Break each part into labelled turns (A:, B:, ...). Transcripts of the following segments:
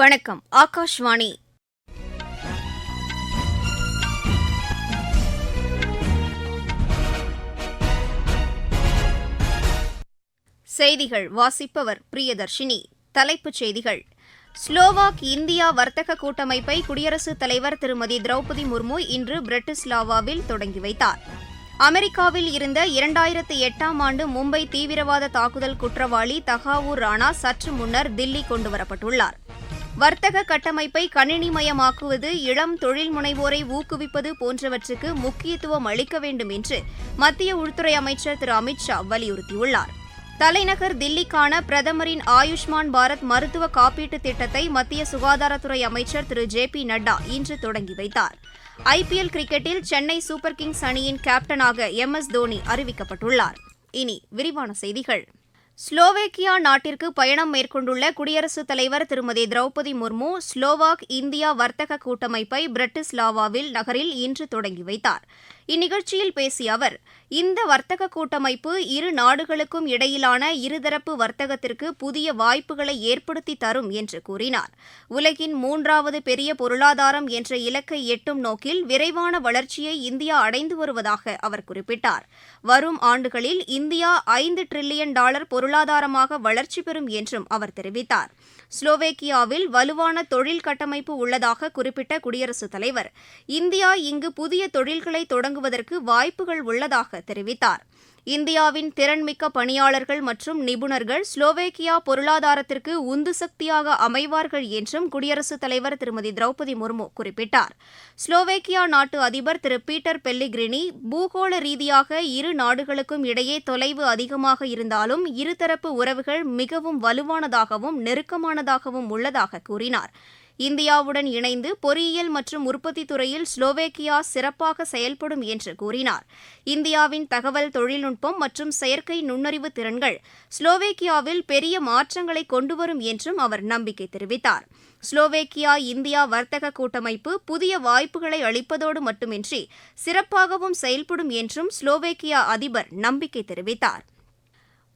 A: வணக்கம் ஆகாஷ்வாணி செய்திகள் வாசிப்பவர் பிரியதர்ஷினி தலைப்புச் செய்திகள் ஸ்லோவாக் இந்தியா வர்த்தக கூட்டமைப்பை குடியரசுத் தலைவர் திருமதி திரௌபதி முர்மு இன்று பிரிட்டிஸ்லாவாவில் தொடங்கி வைத்தார் அமெரிக்காவில் இருந்த இரண்டாயிரத்து எட்டாம் ஆண்டு மும்பை தீவிரவாத தாக்குதல் குற்றவாளி தகாவூர் ராணா சற்று முன்னர் தில்லி கொண்டுவரப்பட்டுள்ளார் வர்த்தக கட்டமைப்பை கணினிமயமாக்குவது இளம் தொழில் முனைவோரை ஊக்குவிப்பது போன்றவற்றுக்கு முக்கியத்துவம் அளிக்க வேண்டும் என்று மத்திய உள்துறை அமைச்சர் திரு அமித்ஷா வலியுறுத்தியுள்ளார் தலைநகர் தில்லிக்கான பிரதமரின் ஆயுஷ்மான் பாரத் மருத்துவ காப்பீட்டுத் திட்டத்தை மத்திய சுகாதாரத்துறை அமைச்சர் திரு ஜே பி நட்டா இன்று தொடங்கி வைத்தார் ஐபிஎல் கிரிக்கெட்டில் சென்னை சூப்பர் கிங்ஸ் அணியின் கேப்டனாக எம் எஸ் தோனி அறிவிக்கப்பட்டுள்ளார் இனி விரிவான செய்திகள் ஸ்லோவேக்கியா நாட்டிற்கு பயணம் மேற்கொண்டுள்ள குடியரசுத் தலைவர் திருமதி திரௌபதி முர்மு ஸ்லோவாக் இந்தியா வர்த்தக கூட்டமைப்பை பிரிட்டிஸ் லாவாவில் நகரில் இன்று தொடங்கி வைத்தார் இந்நிகழ்ச்சியில் பேசிய அவர் இந்த வர்த்தக கூட்டமைப்பு இரு நாடுகளுக்கும் இடையிலான இருதரப்பு வர்த்தகத்திற்கு புதிய வாய்ப்புகளை ஏற்படுத்தி தரும் என்று கூறினார் உலகின் மூன்றாவது பெரிய பொருளாதாரம் என்ற இலக்கை எட்டும் நோக்கில் விரைவான வளர்ச்சியை இந்தியா அடைந்து வருவதாக அவர் குறிப்பிட்டார் வரும் ஆண்டுகளில் இந்தியா ஐந்து டிரில்லியன் டாலர் பொருளாதாரமாக வளர்ச்சி பெறும் என்றும் அவர் தெரிவித்தார் ஸ்லோவேக்கியாவில் வலுவான தொழில் கட்டமைப்பு உள்ளதாக குறிப்பிட்ட குடியரசுத் தலைவர் இந்தியா இங்கு புதிய தொழில்களை தொடங்குவதற்கு வாய்ப்புகள் உள்ளதாக தெரிவித்தாா் இந்தியாவின் திறன்மிக்க பணியாளர்கள் மற்றும் நிபுணர்கள் ஸ்லோவேக்கியா பொருளாதாரத்திற்கு உந்து சக்தியாக அமைவார்கள் என்றும் குடியரசுத் தலைவர் திருமதி திரௌபதி முர்மு குறிப்பிட்டார் ஸ்லோவேக்கியா நாட்டு அதிபர் திரு பீட்டர் பெல்லிகிரினி பூகோள ரீதியாக இரு நாடுகளுக்கும் இடையே தொலைவு அதிகமாக இருந்தாலும் இருதரப்பு உறவுகள் மிகவும் வலுவானதாகவும் நெருக்கமானதாகவும் உள்ளதாக கூறினார் இந்தியாவுடன் இணைந்து பொறியியல் மற்றும் உற்பத்தி துறையில் ஸ்லோவேக்கியா சிறப்பாக செயல்படும் என்று கூறினார் இந்தியாவின் தகவல் தொழில்நுட்பம் மற்றும் செயற்கை நுண்ணறிவு திறன்கள் ஸ்லோவேக்கியாவில் பெரிய மாற்றங்களை கொண்டுவரும் என்றும் அவர் நம்பிக்கை தெரிவித்தார் ஸ்லோவேக்கியா இந்தியா வர்த்தக கூட்டமைப்பு புதிய வாய்ப்புகளை அளிப்பதோடு மட்டுமின்றி சிறப்பாகவும் செயல்படும் என்றும் ஸ்லோவேக்கியா அதிபர் நம்பிக்கை தெரிவித்தார்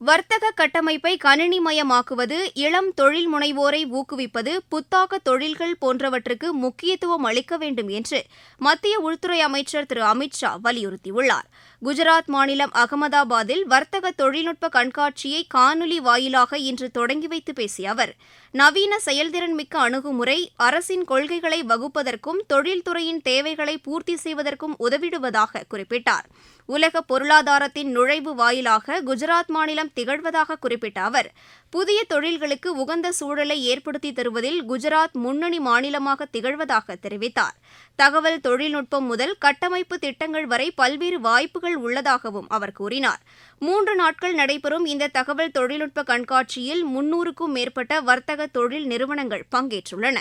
A: வர்த்தக கட்டமைப்பை கணினிமயமாக்குவது இளம் தொழில் முனைவோரை ஊக்குவிப்பது புத்தாக்க தொழில்கள் போன்றவற்றுக்கு முக்கியத்துவம் அளிக்க வேண்டும் என்று மத்திய உள்துறை அமைச்சர் திரு அமித் ஷா வலியுறுத்தியுள்ளார் குஜராத் மாநிலம் அகமதாபாத்தில் வர்த்தக தொழில்நுட்ப கண்காட்சியை காணொலி வாயிலாக இன்று தொடங்கி வைத்து பேசிய அவர் நவீன செயல்திறன் மிக்க அணுகுமுறை அரசின் கொள்கைகளை வகுப்பதற்கும் தொழில்துறையின் தேவைகளை பூர்த்தி செய்வதற்கும் உதவிடுவதாக குறிப்பிட்டார் உலக பொருளாதாரத்தின் நுழைவு வாயிலாக குஜராத் மாநிலம் திகழ்வதாக குறிப்பிட்ட அவர் புதிய தொழில்களுக்கு உகந்த சூழலை ஏற்படுத்தி தருவதில் குஜராத் முன்னணி மாநிலமாக திகழ்வதாக தெரிவித்தார் தகவல் தொழில்நுட்பம் முதல் கட்டமைப்பு திட்டங்கள் வரை பல்வேறு வாய்ப்புகள் உள்ளதாகவும் அவர் கூறினார் மூன்று நாட்கள் நடைபெறும் இந்த தகவல் தொழில்நுட்ப கண்காட்சியில் முன்னூறுக்கும் மேற்பட்ட வர்த்தக தொழில் நிறுவனங்கள் பங்கேற்றுள்ளன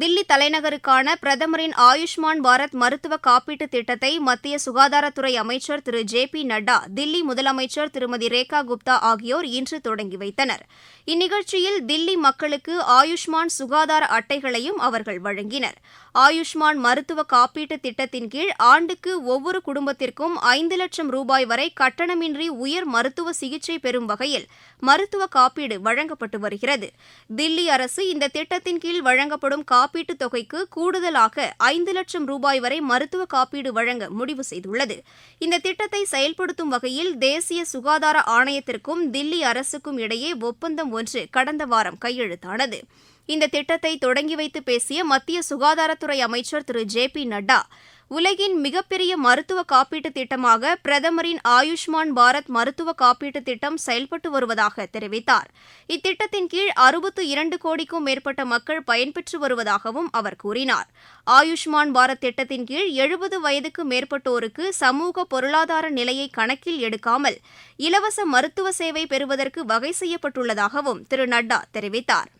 A: தில்லி தலைநகருக்கான பிரதமரின் ஆயுஷ்மான் பாரத் மருத்துவ காப்பீட்டு திட்டத்தை மத்திய சுகாதாரத்துறை அமைச்சர் திரு ஜே பி நட்டா தில்லி முதலமைச்சர் திருமதி ரேகா குப்தா ஆகியோர் இன்று தொடங்கி வைத்தனர் இந்நிகழ்ச்சியில் தில்லி மக்களுக்கு ஆயுஷ்மான் சுகாதார அட்டைகளையும் அவர்கள் வழங்கினர் ஆயுஷ்மான் மருத்துவ காப்பீட்டு திட்டத்தின் கீழ் ஆண்டுக்கு ஒவ்வொரு குடும்பத்திற்கும் ஐந்து லட்சம் ரூபாய் வரை கட்டணமின்றி உயர் மருத்துவ சிகிச்சை பெறும் வகையில் மருத்துவ காப்பீடு வழங்கப்பட்டு வருகிறது தில்லி அரசு இந்த திட்டத்தின் கீழ் வழங்கப்படும் காப்பீடு காப்பீட்டுத் தொகைக்கு கூடுதலாக ஐந்து லட்சம் ரூபாய் வரை மருத்துவ காப்பீடு வழங்க முடிவு செய்துள்ளது இந்த திட்டத்தை செயல்படுத்தும் வகையில் தேசிய சுகாதார ஆணையத்திற்கும் தில்லி அரசுக்கும் இடையே ஒப்பந்தம் ஒன்று கடந்த வாரம் கையெழுத்தானது இந்த திட்டத்தை தொடங்கி வைத்து பேசிய மத்திய சுகாதாரத்துறை அமைச்சர் திரு ஜே பி நட்டா உலகின் மிகப்பெரிய மருத்துவ காப்பீட்டு திட்டமாக பிரதமரின் ஆயுஷ்மான் பாரத் மருத்துவ காப்பீட்டு திட்டம் செயல்பட்டு வருவதாக தெரிவித்தார் இத்திட்டத்தின் கீழ் அறுபத்து இரண்டு கோடிக்கும் மேற்பட்ட மக்கள் பயன்பெற்று வருவதாகவும் அவர் கூறினார் ஆயுஷ்மான் பாரத் திட்டத்தின் கீழ் எழுபது வயதுக்கு மேற்பட்டோருக்கு சமூக பொருளாதார நிலையை கணக்கில் எடுக்காமல் இலவச மருத்துவ சேவை பெறுவதற்கு வகை செய்யப்பட்டுள்ளதாகவும் திரு நட்டா தெரிவித்தார்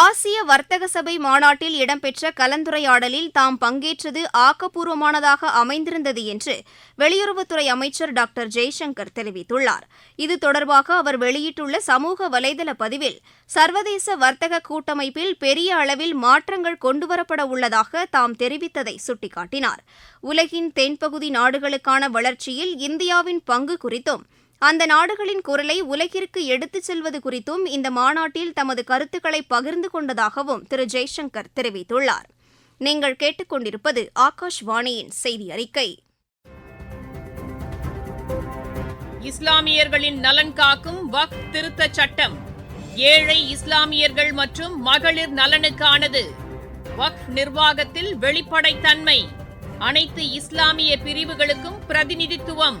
A: ஆசிய வர்த்தக சபை மாநாட்டில் இடம்பெற்ற கலந்துரையாடலில் தாம் பங்கேற்றது ஆக்கப்பூர்வமானதாக அமைந்திருந்தது என்று வெளியுறவுத்துறை அமைச்சர் டாக்டர் ஜெய்சங்கர் தெரிவித்துள்ளார் இது தொடர்பாக அவர் வெளியிட்டுள்ள சமூக வலைதள பதிவில் சர்வதேச வர்த்தக கூட்டமைப்பில் பெரிய அளவில் மாற்றங்கள் கொண்டுவரப்பட உள்ளதாக தாம் தெரிவித்ததை சுட்டிக்காட்டினார் உலகின் தென்பகுதி நாடுகளுக்கான வளர்ச்சியில் இந்தியாவின் பங்கு குறித்தும் அந்த நாடுகளின் குரலை உலகிற்கு எடுத்துச் செல்வது குறித்தும் இந்த மாநாட்டில் தமது கருத்துக்களை பகிர்ந்து கொண்டதாகவும் திரு ஜெய்சங்கர் தெரிவித்துள்ளார் நீங்கள் கேட்டுக்கொண்டிருப்பது ஆகாஷ்வாணியின் செய்தி அறிக்கை இஸ்லாமியர்களின் நலன் காக்கும் வக் திருத்த சட்டம் ஏழை இஸ்லாமியர்கள் மற்றும் மகளிர் நலனுக்கானது வக் நிர்வாகத்தில் வெளிப்படைத்தன்மை அனைத்து இஸ்லாமிய பிரிவுகளுக்கும் பிரதிநிதித்துவம்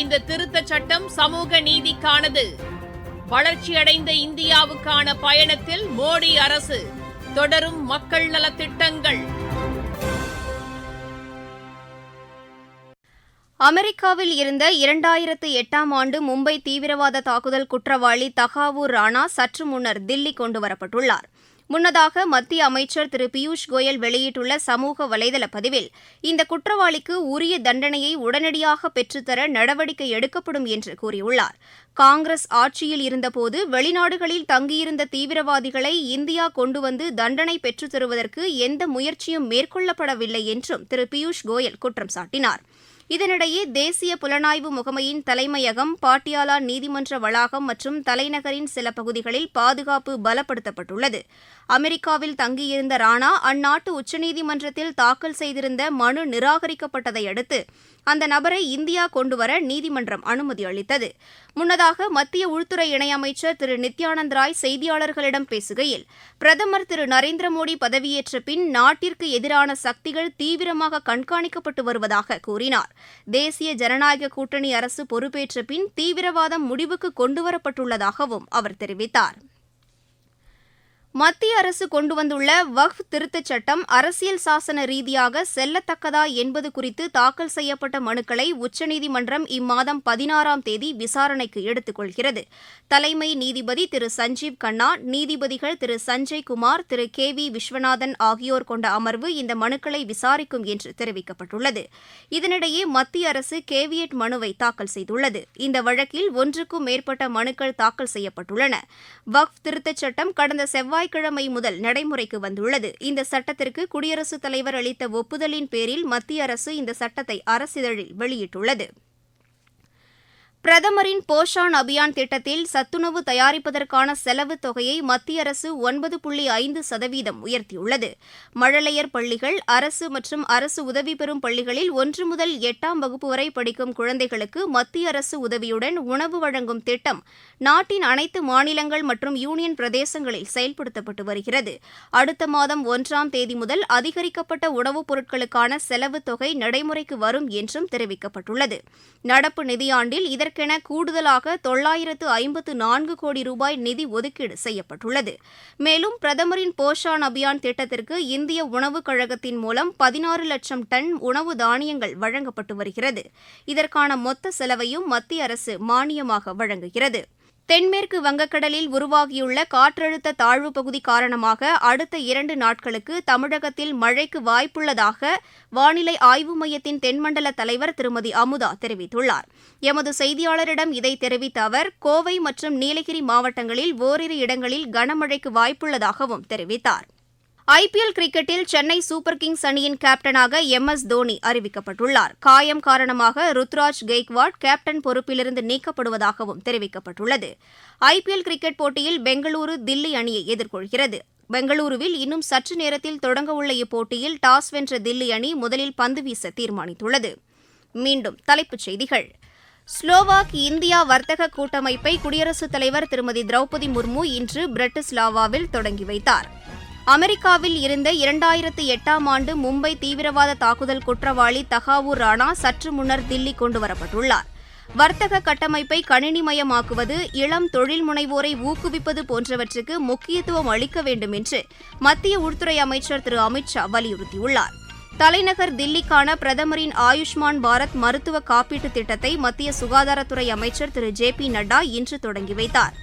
A: இந்த திருத்த சட்டம் சமூக நீதிக்கானது வளர்ச்சியடைந்த இந்தியாவுக்கான பயணத்தில் மோடி அரசு தொடரும் மக்கள் நலத்திட்டங்கள் அமெரிக்காவில் இருந்த இரண்டாயிரத்து எட்டாம் ஆண்டு மும்பை தீவிரவாத தாக்குதல் குற்றவாளி தகாவூர் ராணா சற்று முன்னர் தில்லி கொண்டுவரப்பட்டுள்ளார் முன்னதாக மத்திய அமைச்சர் திரு பியூஷ் கோயல் வெளியிட்டுள்ள சமூக வலைதள பதிவில் இந்த குற்றவாளிக்கு உரிய தண்டனையை உடனடியாக பெற்றுத்தர நடவடிக்கை எடுக்கப்படும் என்று கூறியுள்ளார் காங்கிரஸ் ஆட்சியில் இருந்தபோது வெளிநாடுகளில் தங்கியிருந்த தீவிரவாதிகளை இந்தியா கொண்டுவந்து தண்டனை பெற்றுத்தருவதற்கு எந்த முயற்சியும் மேற்கொள்ளப்படவில்லை என்றும் திரு பியூஷ் கோயல் குற்றம் சாட்டினாா் இதனிடையே தேசிய புலனாய்வு முகமையின் தலைமையகம் பாட்டியாலா நீதிமன்ற வளாகம் மற்றும் தலைநகரின் சில பகுதிகளில் பாதுகாப்பு பலப்படுத்தப்பட்டுள்ளது அமெரிக்காவில் தங்கியிருந்த ராணா அந்நாட்டு உச்சநீதிமன்றத்தில் தாக்கல் செய்திருந்த மனு நிராகரிக்கப்பட்டதை அடுத்து அந்த நபரை இந்தியா கொண்டுவர நீதிமன்றம் அனுமதி அளித்தது முன்னதாக மத்திய உள்துறை இணையமைச்சர் திரு நித்யானந்த் ராய் செய்தியாளர்களிடம் பேசுகையில் பிரதமர் திரு நரேந்திர மோடி பதவியேற்ற பின் நாட்டிற்கு எதிரான சக்திகள் தீவிரமாக கண்காணிக்கப்பட்டு வருவதாக கூறினார் தேசிய ஜனநாயக கூட்டணி அரசு பொறுப்பேற்ற பின் தீவிரவாதம் முடிவுக்கு கொண்டுவரப்பட்டுள்ளதாகவும் அவர் தெரிவித்தார்
B: மத்திய அரசு கொண்டு வந்துள்ள வக்ஃப் திருத்தச் சட்டம் அரசியல் சாசன ரீதியாக செல்லத்தக்கதா என்பது குறித்து தாக்கல் செய்யப்பட்ட மனுக்களை உச்சநீதிமன்றம் இம்மாதம் பதினாறாம் தேதி விசாரணைக்கு எடுத்துக்கொள்கிறது தலைமை நீதிபதி திரு சஞ்சீவ் கண்ணா நீதிபதிகள் திரு சஞ்சய் குமார் திரு கே வி விஸ்வநாதன் ஆகியோர் கொண்ட அமர்வு இந்த மனுக்களை விசாரிக்கும் என்று தெரிவிக்கப்பட்டுள்ளது இதனிடையே மத்திய அரசு கேவியட் மனுவை தாக்கல் செய்துள்ளது இந்த வழக்கில் ஒன்றுக்கும் மேற்பட்ட மனுக்கள் தாக்கல் செய்யப்பட்டுள்ளன வக்ஃப் திருத்தச் சட்டம் கடந்த செவ்வாய் செவ்வாய்க்கிழமை முதல் நடைமுறைக்கு வந்துள்ளது இந்த சட்டத்திற்கு குடியரசுத் தலைவர் அளித்த ஒப்புதலின் பேரில் மத்திய அரசு இந்த சட்டத்தை அரசிதழில் வெளியிட்டுள்ளது பிரதமரின் போஷான் அபியான் திட்டத்தில் சத்துணவு தயாரிப்பதற்கான செலவு தொகையை மத்திய அரசு ஒன்பது புள்ளி ஐந்து சதவீதம் உயர்த்தியுள்ளது மழலையர் பள்ளிகள் அரசு மற்றும் அரசு உதவி பெறும் பள்ளிகளில் ஒன்று முதல் எட்டாம் வகுப்பு வரை படிக்கும் குழந்தைகளுக்கு மத்திய அரசு உதவியுடன் உணவு வழங்கும் திட்டம் நாட்டின் அனைத்து மாநிலங்கள் மற்றும் யூனியன் பிரதேசங்களில் செயல்படுத்தப்பட்டு வருகிறது அடுத்த மாதம் ஒன்றாம் தேதி முதல் அதிகரிக்கப்பட்ட உணவுப் பொருட்களுக்கான செலவு தொகை நடைமுறைக்கு வரும் என்றும் தெரிவிக்கப்பட்டுள்ளது நடப்பு நிதியாண்டில் இதற்கு இதற்கென கூடுதலாக தொள்ளாயிரத்து ஐம்பத்து நான்கு கோடி ரூபாய் நிதி ஒதுக்கீடு செய்யப்பட்டுள்ளது மேலும் பிரதமரின் போஷான் அபியான் திட்டத்திற்கு இந்திய உணவுக் கழகத்தின் மூலம் பதினாறு லட்சம் டன் உணவு தானியங்கள் வழங்கப்பட்டு வருகிறது இதற்கான மொத்த செலவையும் மத்திய அரசு மானியமாக வழங்குகிறது தென்மேற்கு வங்கக்கடலில் உருவாகியுள்ள காற்றழுத்த தாழ்வு பகுதி காரணமாக அடுத்த இரண்டு நாட்களுக்கு தமிழகத்தில் மழைக்கு வாய்ப்புள்ளதாக வானிலை ஆய்வு மையத்தின் தென்மண்டல தலைவர் திருமதி அமுதா தெரிவித்துள்ளார் எமது செய்தியாளரிடம் இதை தெரிவித்த அவர் கோவை மற்றும் நீலகிரி மாவட்டங்களில் ஓரிரு இடங்களில் கனமழைக்கு வாய்ப்புள்ளதாகவும் தெரிவித்தாா் ஐபிஎல் கிரிக்கெட்டில் சென்னை சூப்பர் கிங்ஸ் அணியின் கேப்டனாக எம் எஸ் தோனி
C: அறிவிக்கப்பட்டுள்ளார் காயம் காரணமாக ருத்ராஜ் கெய்க்வாட் கேப்டன் பொறுப்பிலிருந்து நீக்கப்படுவதாகவும் தெரிவிக்கப்பட்டுள்ளது ஐபிஎல் கிரிக்கெட் போட்டியில் பெங்களூரு தில்லி அணியை எதிர்கொள்கிறது பெங்களூருவில் இன்னும் சற்று நேரத்தில் தொடங்கவுள்ள இப்போட்டியில் டாஸ் வென்ற தில்லி அணி முதலில் பந்து வீச தீர்மானித்துள்ளது மீண்டும் தலைப்புச் செய்திகள் ஸ்லோவாக் இந்தியா வர்த்தக கூட்டமைப்பை குடியரசுத் தலைவர் திருமதி திரௌபதி முர்மு இன்று பிரிட்டிஸ்லாவாவில் தொடங்கி வைத்தார் அமெரிக்காவில் இருந்த இரண்டாயிரத்து எட்டாம் ஆண்டு மும்பை தீவிரவாத தாக்குதல் குற்றவாளி தகாவூர் ராணா சற்று முன்னர் தில்லி கொண்டுவரப்பட்டுள்ளார் வர்த்தக கட்டமைப்பை கணினிமயமாக்குவது இளம் தொழில் முனைவோரை ஊக்குவிப்பது போன்றவற்றுக்கு முக்கியத்துவம் அளிக்க வேண்டும் என்று மத்திய உள்துறை அமைச்சர் திரு அமித்ஷா வலியுறுத்தியுள்ளார் தலைநகர் தில்லிக்கான பிரதமரின் ஆயுஷ்மான் பாரத் மருத்துவ காப்பீட்டுத் திட்டத்தை மத்திய சுகாதாரத்துறை அமைச்சர் திரு ஜே பி நட்டா இன்று தொடங்கி வைத்தாா்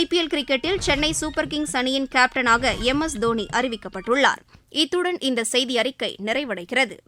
C: ஐபிஎல் கிரிக்கெட்டில் சென்னை சூப்பர் கிங்ஸ் அணியின் கேப்டனாக எம் எஸ் தோனி அறிவிக்கப்பட்டுள்ளார் இத்துடன் இந்த செய்தி அறிக்கை நிறைவடைகிறது